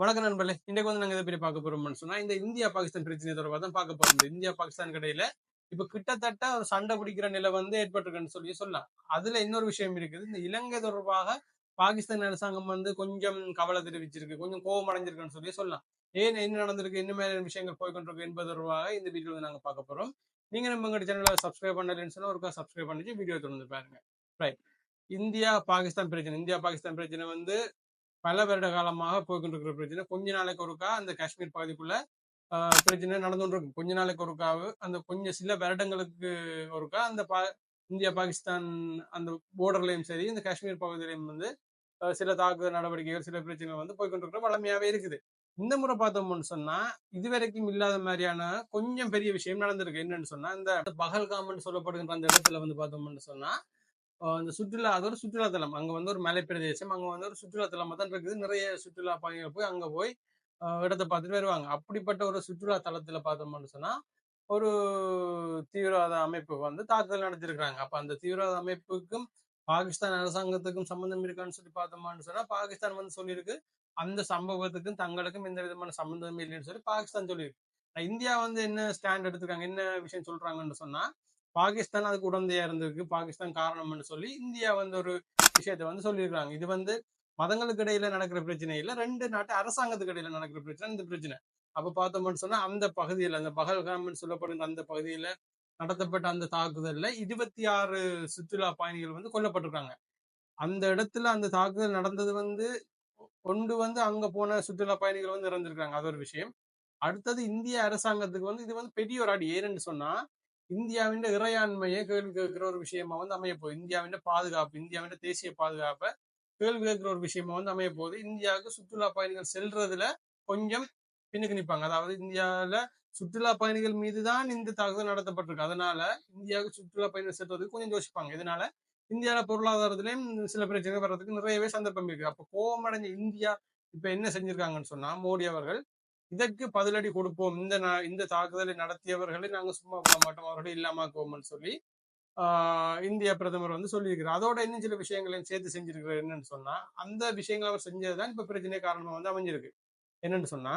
வணக்கம் நண்பர்களே. இன்னைக்கு வந்து நாங்க எதை பற்றி பார்க்க போறோம்னு சொன்னா இந்த இந்தியா பாகிஸ்தான் பிரச்சனை தொடர்பாக தான் பார்க்க போறோம். இந்த இந்தியா பாகிஸ்தான் கடையில இப்ப கிட்டத்தட்ட ஒரு சண்டை பிடிக்கிற நிலை வந்து ஏற்பட்டிருக்குன்னு சொல்லி சொல்லலாம். அதுல இன்னொரு விஷயம் இருக்குது. இந்த இலங்கை தொடர்பாக பாகிஸ்தான் அரசாங்கம் வந்து கொஞ்சம் கவலை தெரிவிச்சிருக்கு. கொஞ்சம் கோபம் அடைஞ்சிருக்குன்னு சொல்லி சொல்லலாம். ஏன் என்ன நடந்திருக்கு? என்ன மேல விஷயங்கள் போய்கொண்டிருக்கு என்பது தொடர்பாக இந்த வீடியோ நாங்க பார்க்க போறோம். நீங்க நம்ம எங்க சேனலை சப்ஸ்கிரைப் பண்ணலன்னு சொன்னா ஒருக்கா சப்ஸ்கிரைப் பண்ணிட்டு வீடியோ தொடர்ந்து பாருங்க. ரைட் இந்தியா பாகிஸ்தான் பிரச்சனை. இந்தியா பாகிஸ்தான் பிரச்சனை வந்து பல வருட காலமாக போய்கொண்டிருக்கிற பிரச்சனை. கொஞ்ச நாளைக்கு ஒருக்கா அந்த காஷ்மீர் பகுதிக்குள்ள பிரச்சனை நடந்து கொண்டிருக்கும் கொஞ்ச நாளைக்கு ஒருக்காவு அந்த கொஞ்சம் சில வருடங்களுக்கு ஒருக்கா அந்த பா இந்தியா பாகிஸ்தான் அந்த போர்டர்லயும் சரி இந்த காஷ்மீர் பகுதியிலையும் வந்து சில தாக்குதல் நடவடிக்கைகள் சில பிரச்சனைகள் வந்து போய்கொண்டிருக்கிற வளமையாவே இருக்குது. இந்த முறை பார்த்தோம்னு சொன்னா இதுவரைக்கும் இல்லாத மாதிரியான கொஞ்சம் பெரிய விஷயம் நடந்திருக்கு. என்னன்னு சொன்னா இந்த பகல்காம்னு சொல்லப்படுகின்ற அந்த இடத்துல வந்து பார்த்தோம்னு சொன்னா இந்த சுற்றுலா அது ஒரு சுற்றுலாத்தலம் அங்க வந்து ஒரு மலை பிரதேசம் அங்க வந்து ஒரு சுற்றுலாத்தலமா தான் இருக்குது. நிறைய சுற்றுலா பயணிகள் போய் அங்க போய் இடத்தை பார்த்துட்டு வருவாங்க. அப்படிப்பட்ட ஒரு சுற்றுலா தலத்துல பார்த்தோம்னு சொன்னா ஒரு தீவிரவாத அமைப்பு வந்து தாக்குதல் நடத்திருக்கிறாங்க அப்ப அந்த தீவிரவாத அமைப்புக்கும் பாகிஸ்தான் அரசாங்கத்துக்கும் சம்மந்தம் இருக்கான்னு சொல்லி பார்த்தோம்னு சொன்னா பாகிஸ்தான் வந்து சொல்லியிருக்கு. அந்த சம்பவத்துக்கும் தங்களுக்கும் எந்த விதமான சம்மந்தமே இல்லைன்னு சொல்லி பாகிஸ்தான் சொல்லியிருக்கு. இந்தியா வந்து என்ன ஸ்டாண்ட் எடுத்துருக்காங்க என்ன விஷயம் சொல்றாங்கன்னு சொன்னா பாகிஸ்தான் அதுக்கு உடந்தையா இருந்திருக்கு. பாகிஸ்தான் காரணம்னு சொல்லி இந்தியா வந்து ஒரு விஷயத்த வந்து சொல்லியிருக்காங்க. இது வந்து மதங்களுக்கு இடையில நடக்கிற பிரச்சனை இல்ல. ரெண்டு நாட்டு அரசாங்கத்துக்கு இடையில நடக்கிற பிரச்சனை. இந்த பிரச்சனை. அப்ப பார்த்தோம்னு சொன்னா அந்த பகுதியில அந்த பகல்காம்னு சொல்லப்படுகிற அந்த பகுதியில நடத்தப்பட்ட அந்த தாக்குதல்ல இருபத்தி ஆறு சுற்றுலா பயணிகள் வந்து கொல்லப்பட்டிருக்காங்க. அந்த இடத்துல அந்த தாக்குதல் நடந்தது வந்து கொண்டு வந்து அங்க போன சுற்றுலா பயணிகள் வந்து இறந்திருக்காங்க. அது ஒரு விஷயம். அடுத்தது இந்திய அரசாங்கத்துக்கு வந்து இது வந்து பெரிய ஒரு அடி. ஏன்னு சொன்னா இந்தியாவின் இறையாண்மையை கேள்வி கேட்கிற ஒரு விஷயமா வந்து அமைய போகுது. இந்தியாவின் பாதுகாப்பு இந்தியாவின் தேசிய பாதுகாப்பை கேள்வி கேட்கிற ஒரு விஷயமா வந்து அமைய போகுது. இந்தியாவுக்கு சுற்றுலா பயணிகள் செல்றதுல கொஞ்சம் பின்னுக்கு நிற்பாங்க அதாவது இந்தியாவில சுற்றுலா பயணிகள் மீது தான் இந்த தாக்குதல் நடத்தப்பட்டிருக்கு. அதனால இந்தியாவுக்கு சுற்றுலா பயணிகள் செல்றதுக்கு கொஞ்சம் யோசிப்பாங்க. இதனால இந்தியாவில பொருளாதாரத்திலையும் சில பிரச்சனை வர்றதுக்கு நிறையவே சந்தர்ப்பம் இருக்கு. அப்போ கோபமடைஞ்ச இந்தியா இப்ப என்ன செஞ்சிருக்காங்கன்னு சொன்னா மோடி அவர்கள் இதற்கு பதிலடி கொடுப்போம். இந்த இந்த தாக்குதலை நடத்தியவர்களை நாங்க சும்மா போக மாட்டோம். அவர்களை இல்லாமாக்குவோம்னு சொல்லி ஆஹ் இந்திய பிரதமர் வந்து சொல்லியிருக்கிறார். அதோட இன்னும் சில விஷயங்களையும் சேர்த்து செஞ்சிருக்கிறார் என்னன்னு சொன்னா அந்த விஷயங்கள் அவர் செஞ்சதுதான் இப்ப பிரச்சனை காரணமா வந்து அமைஞ்சிருக்கு. என்னன்னு சொன்னா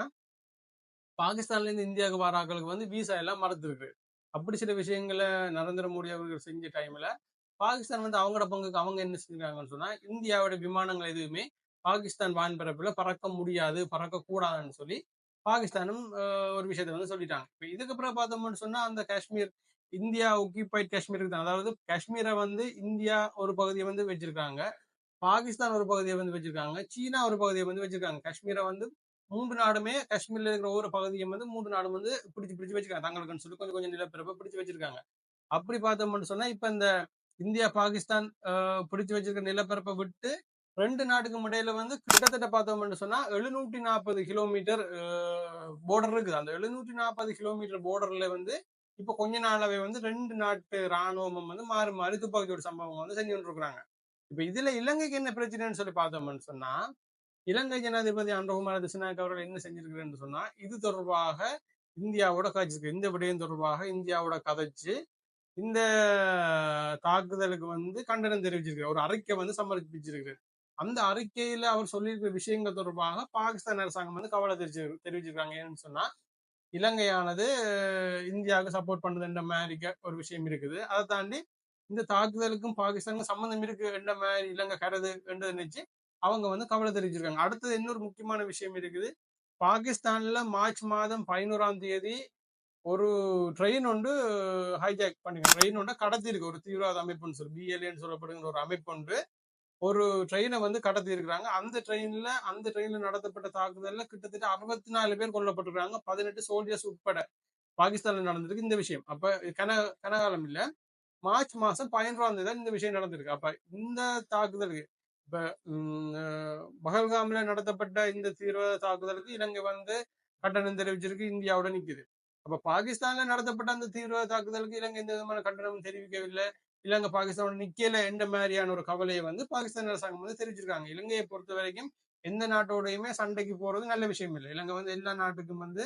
பாகிஸ்தான்ல இருந்து இந்தியாவுக்கு வர வந்து விசா எல்லாம் மறந்துருக்கு அப்படி சில விஷயங்களை நரேந்திர மோடி அவர்கள் செஞ்ச டைம்ல பாகிஸ்தான் வந்து அவங்களோட பங்குக்கு அவங்க என்ன செஞ்சாங்கன்னு சொன்னா இந்தியாவோட விமானங்கள் எதுவுமே பாகிஸ்தான் வான்பரப்புல பறக்க முடியாது பறக்க கூடாதுன்னு சொல்லி பாகிஸ்தானும் ஒரு விஷயத்தை வந்து சொல்லிட்டாங்க. இப்போ இதுக்கப்புறம் பார்த்தோம்னு சொன்னா அந்த காஷ்மீர் இந்தியா ஒக்கிபைட் காஷ்மீருக்கு தான் அதாவது காஷ்மீரை வந்து இந்தியா ஒரு பகுதியை வந்து வச்சிருக்காங்க. பாகிஸ்தான் ஒரு பகுதியை வந்து வச்சிருக்காங்க. சீனா ஒரு பகுதியை வந்து வச்சிருக்காங்க. காஷ்மீரை வந்து மூன்று நாடுமே காஷ்மீர்ல இருக்கிற ஒவ்வொரு பகுதியும் வந்து மூன்று நாடும் வந்து பிடிச்சு பிடிச்சு வச்சிருக்காங்க. தங்களுக்குன்னு சொல்லி கொஞ்சம் கொஞ்சம் நிலப்பிறப்பை பிடிச்சு வச்சிருக்காங்க. அப்படி பார்த்தோம்னு சொன்னா இப்ப இந்த இந்தியா பாகிஸ்தான் பிடிச்சு வச்சிருக்கிற நிலப்பரப்பை விட்டு ரெண்டு நாட்டுக்கும் இடையில வந்து கிட்டத்தட்ட பார்த்தோம்னு சொன்னா எழுநூற்றி நாற்பது கிலோமீட்டர் போர்டர் இருக்குது. அந்த எழுநூற்றி நாற்பது கிலோமீட்டர் போர்டர்ல வந்து இப்ப கொஞ்ச நாளாவே வந்து ரெண்டு நாட்டு ராணுவமும் வந்து மாறி மாறி துப்பாக்கியோட சம்பவம் வந்து செஞ்சு இருக்கிறாங்க இப்ப இதுல இலங்கைக்கு என்ன பிரச்சனைன்னு சொல்லி பார்த்தோம்னு சொன்னா இலங்கை ஜனாதிபதி அன்றகுமார திசநாயக் அவர்கள் என்ன செஞ்சிருக்கிறேன்னு சொன்னா இது தொடர்பாக இந்தியாவோட கதைச்சிருக்கு இந்த விடயம் தொடர்பாக இந்தியாவோட கதைச்சு இந்த தாக்குதலுக்கு வந்து கண்டனம் தெரிவிச்சிருக்கிறார். ஒரு அறிக்கை வந்து சமர்ப்பிச்சிருக்கிறார் அந்த அறிக்கையில அவர் சொல்லியிருக்கிற விஷயங்கள் தொடர்பாக பாகிஸ்தான் அரசாங்கம் வந்து கவலை தெரிவிச்சு தெரிவிச்சிருக்காங்க. ஏன்னு சொன்னா இலங்கையானது இந்தியாவுக்கு சப்போர்ட் பண்ணுதுன்ற மாதிரி ஒரு விஷயம் இருக்குது. அதை தாண்டி இந்த தாக்குதலுக்கும் பாகிஸ்தானுக்கும் சம்மந்தம் இருக்கு என்ற மாதிரி இலங்கை கருது என்று நினைச்சு அவங்க வந்து கவலை தெரிவிச்சிருக்காங்க. அடுத்தது இன்னொரு முக்கியமான விஷயம் இருக்குது. பாகிஸ்தான்ல மார்ச் மாதம் பதினோராம் தேதி ஒரு ட்ரெயின் ஒன்று ஹைஜாக் பண்ணிங்க ட்ரெயின் ஒன்று கடத்திருக்கு ஒரு தீவிரவாத அமைப்புன்னு சொல்லி பிஎல்ஏன்னு சொல்லப்படுகிற ஒரு அமைப்பு ஒன்று. ஒரு ட்ரெயினை வந்து கடத்தி இருக்கிறாங்க அந்த ட்ரெயின்ல அந்த ட்ரெயின்ல நடத்தப்பட்ட தாக்குதல்ல கிட்டத்தட்ட அறுபத்தி நாலு பேர் கொல்லப்பட்டிருக்காங்க பதினெட்டு சோல்ஜர்ஸ் உட்பட பாகிஸ்தான்ல நடந்திருக்கு இந்த விஷயம். அப்ப கன கனகாலம் இல்ல மார்ச் மாசம் பதினொன்றாம் தேதி இந்த விஷயம் நடந்திருக்கு. அப்ப இந்த தாக்குதலுக்கு இப்ப உம், நடத்தப்பட்ட இந்த தீவிரவாத தாக்குதலுக்கு இலங்கை வந்து கண்டனம் தெரிவிச்சிருக்கு இந்தியாவோட நிக்குது. அப்ப பாகிஸ்தான்ல நடத்தப்பட்ட அந்த தீவிரவாத தாக்குதலுக்கு இலங்கை எந்த விதமான கண்டனமும் தெரிவிக்கவில்லை. இலங்கை பாகிஸ்தானோட நிக்கல எந்த மாதிரியான ஒரு கவலையை வந்து பாகிஸ்தான் அரசாங்கம் வந்து தெரிவிச்சிருக்காங்க. இலங்கையை பொறுத்த வரைக்கும் எந்த நாட்டோடையுமே சண்டைக்கு போறது நல்ல விஷயம் இல்லை. இலங்கை வந்து எல்லா நாட்டுக்கும் வந்து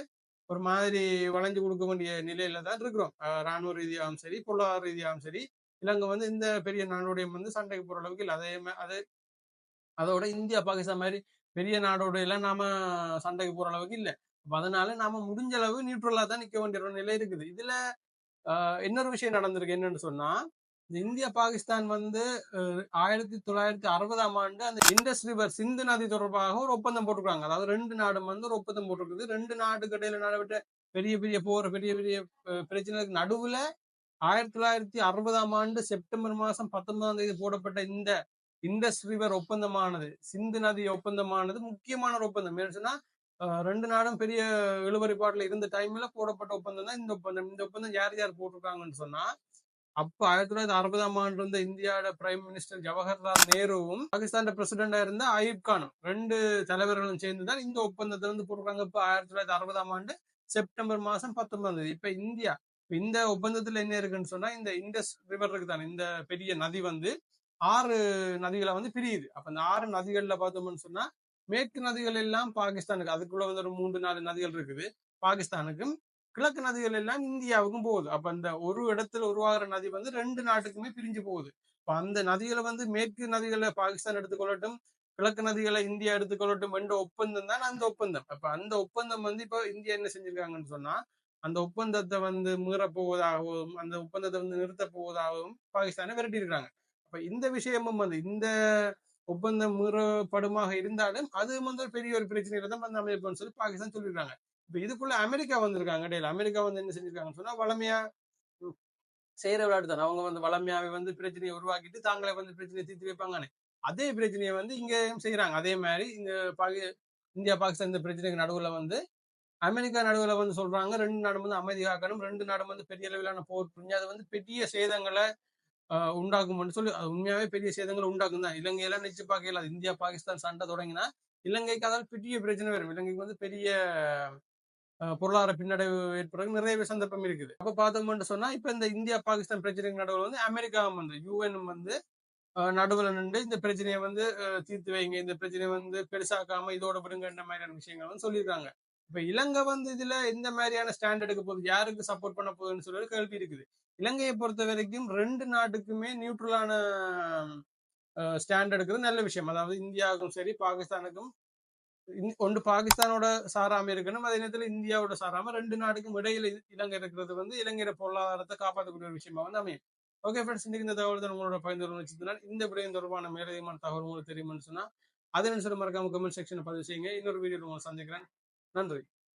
ஒரு மாதிரி வளைஞ்சு கொடுக்க வேண்டிய நிலையில தான் இருக்கிறோம். ராணுவ ரீதியாகவும் சரி பொருளாதார ரீதியாகவும் சரி இலங்கை வந்து இந்த பெரிய நாடோடையும் வந்து சண்டைக்கு போற அளவுக்கு இல்லை. அதே அதே அதோட இந்தியா பாகிஸ்தான் மாதிரி பெரிய நாடோட எல்லாம் நாம சண்டைக்கு போற அளவுக்கு இல்ல. அதனால நாம முடிஞ்ச அளவு நியூட்ரலா தான் நிக்க வேண்டிய ஒரு நிலை இருக்குது. இதுல ஆஹ் இன்னொரு விஷயம் நடந்திருக்கு என்னன்னு சொன்னா இந்த இந்தியா பாகிஸ்தான் வந்து அஹ், ஆயிரத்தி தொள்ளாயிரத்தி அறுபதாம் ஆண்டு அந்த இண்டஸ் ரிவர் சிந்து நதி தொடர்பாக ஒரு ஒப்பந்தம் போட்டிருக்காங்க. அதாவது ரெண்டு நாடும் வந்து ஒரு ஒப்பந்தம் போட்டிருக்குது. ரெண்டு நாட்டுக்கு இடையில நடைபெற்ற பெரிய பெரிய போர் பெரிய பெரிய பிரச்சனைக்கு நடுவுல ஆயிரத்தி தொள்ளாயிரத்தி அறுபதாம் ஆண்டு செப்டம்பர் மாசம் பத்தொன்பதாம் தேதி போடப்பட்ட இந்த இண்டஸ் ரிவர் ஒப்பந்தமானது சிந்து நதி ஒப்பந்தமானது முக்கியமான ஒரு ஒப்பந்தம். ஏன்னு சொன்னா ரெண்டு நாடும் பெரிய இழுவரிப்பாட்டில் இருந்த டைம்ல போடப்பட்ட ஒப்பந்தம் தான் இந்த ஒப்பந்தம். இந்த ஒப்பந்தம் யார் யார் போட்டிருக்காங்கன்னு சொன்னா அப்ப ஆயிரத்தி தொள்ளாயிரத்தி அறுபதாம் ஆண்டு இருந்த இந்தியாவோட பிரைம் மினிஸ்டர் ஜவஹர்லால் நேருவும் பாகிஸ்தான் பிரசிடண்டா இருந்த அயூப் கானும் ரெண்டு தலைவர்களும் சேர்ந்து தான் இந்த ஒப்பந்தத்தை வந்து போடுறாங்க இப்ப ஆயிரத்தி தொள்ளாயிரத்தி அறுபதாம் ஆண்டு செப்டம்பர் மாசம் பத்தொன்பதாம் தேதி. இப்ப இந்தியா இந்த ஒப்பந்தத்துல என்ன இருக்குன்னு சொன்னா இந்த இண்டஸ் ரிவர் இருக்குதானே இந்த பெரிய நதி வந்து ஆறு நதிகளை வந்து பிரியுது. அப்ப இந்த ஆறு நதிகள்ல பார்த்தோம்னு சொன்னா மேற்கு நதிகள் எல்லாம் பாகிஸ்தானுக்கு அதுக்குள்ள வந்து ஒரு மூன்று நாலு நதிகள் இருக்குது. பாகிஸ்தானுக்கும் கிழக்கு நதிகள் எல்லாம் இந்தியாவுக்கும் போகுது. அப்ப அந்த ஒரு இடத்துல உருவாகிற நதி வந்து ரெண்டு நாட்டுக்குமே பிரிஞ்சு போகுது. இப்ப அந்த நதிகளை வந்து மேற்கு நதிகளை பாகிஸ்தான் எடுத்துக்கொள்ளட்டும் கிழக்கு நதிகளை இந்தியா எடுத்துக்கொள்ளட்டும் என்ற ஒப்பந்தம் தான் அந்த ஒப்பந்தம். அப்ப அந்த ஒப்பந்தம் வந்து இப்போ இந்தியா என்ன செஞ்சிருக்காங்கன்னு சொன்னா அந்த ஒப்பந்தத்தை வந்து மீறப்போவதாகவும் அந்த ஒப்பந்தத்தை வந்து நிறுத்தப் போவதாகவும் பாகிஸ்தானை விரட்டி இருக்காங்க அப்ப இந்த விஷயமும் வந்து இந்த ஒப்பந்தம் மீறப்படுமாக இருந்தாலும் அது வந்து ஒரு பெரிய ஒரு பிரச்சனையில தான் வந்து அமைப்புன்னு சொல்லி பாகிஸ்தான் சொல்லியிருக்காங்க. இப்ப இதுக்குள்ள அமெரிக்கா வந்திருக்காங்க. டெய்லி அமெரிக்கா வந்து என்ன செஞ்சிருக்காங்கன்னு சொன்னா வளமையா செய்யற விளையாட்டு தானே. அவங்க வந்து வளமையாவே வந்து பிரச்சனையை உருவாக்கிட்டு தாங்களே வந்து பிரச்சனையை தீர்த்து வைப்பாங்கன்னு. அதே பிரச்சனையை வந்து இங்கேயும் செய்யறாங்க அதே மாதிரி இந்த பாகி இந்தியா பாகிஸ்தான் இந்த பிரச்சனைக்கு நடுவுல வந்து அமெரிக்கா நடுவுல வந்து சொல்றாங்க. ரெண்டு நாடும் வந்து அமைதி காக்கணும். ரெண்டு நாடும் வந்து பெரிய அளவிலான போர் புரிஞ்சு அது வந்து பெரிய சேதங்களை ஆஹ், உண்டாக்கும்னு சொல்லி உண்மையாவே பெரிய சேதங்களை உண்டாக்கும் தான். இலங்கையெல்லாம் நினைச்சு பார்க்கல இந்தியா பாகிஸ்தான் சண்டை தொடங்கினா இலங்கைக்கு அதாவது பெரிய பிரச்சனை வரும். இலங்கைக்கு வந்து பெரிய பொருளாதார பின்னடைவு ஏற்படுறதுக்கு நிறைய சந்தர்ப்பம் இருக்குது. அப்ப பார்த்தோம்னு சொன்னா இப்ப இந்த இந்தியா பாகிஸ்தான் பிரச்சனைக்கு நடுவில் வந்து அமெரிக்காவும் வந்து யூஎன் வந்து ஆஹ், நடுவுல நின்று இந்த பிரச்சனையை வந்து தீர்த்து வைங்க இந்த பிரச்சனையை வந்து பெருசாக்காம இதோட விடுங்கன்ற மாதிரியான விஷயங்கள் வந்து சொல்லியிருக்காங்க. இப்ப இலங்கை வந்து இதுல எந்த மாதிரியான ஸ்டாண்ட் எடுக்க போகுது யாருக்கு சப்போர்ட் பண்ண போகுதுன்னு சொல்லி கேள்வி இருக்குது. இலங்கையை பொறுத்த வரைக்கும் ரெண்டு நாட்டுக்குமே நியூட்ரலான ஸ்டாண்ட் எடுக்கிறது நல்ல விஷயம். அதாவது இந்தியாவுக்கும் சரி பாகிஸ்தானுக்கும் ஒன்று பாகிஸ்தானோட சாராம இருக்கணும் அதே நேரத்தில் இந்தியாவோட சாராம ரெண்டு நாட்டுக்கும் இடையில இலங்கை இருக்கிறது வந்து இலங்கையோட பொருளாதாரத்தை காப்பாற்றக்கூடிய ஒரு விஷயமா வந்து அமையும். ஓகே ஃப்ரெண்ட்ஸ் இன்னைக்கு இந்த தகவல் தான் உங்களோட பகிர்ந்து வச்சதுனால் இந்த விடயம் தொடர்பான மேலதிகமான தகவல் உங்களுக்கு தெரியும்னு சொன்னா அதை சொல்லி மறக்காம கமெண்ட் செக்ஷனை பதிவு செய்யுங்க. இன்னொரு வீடியோ உங்களை சந்திக்கிறேன். நன்றி.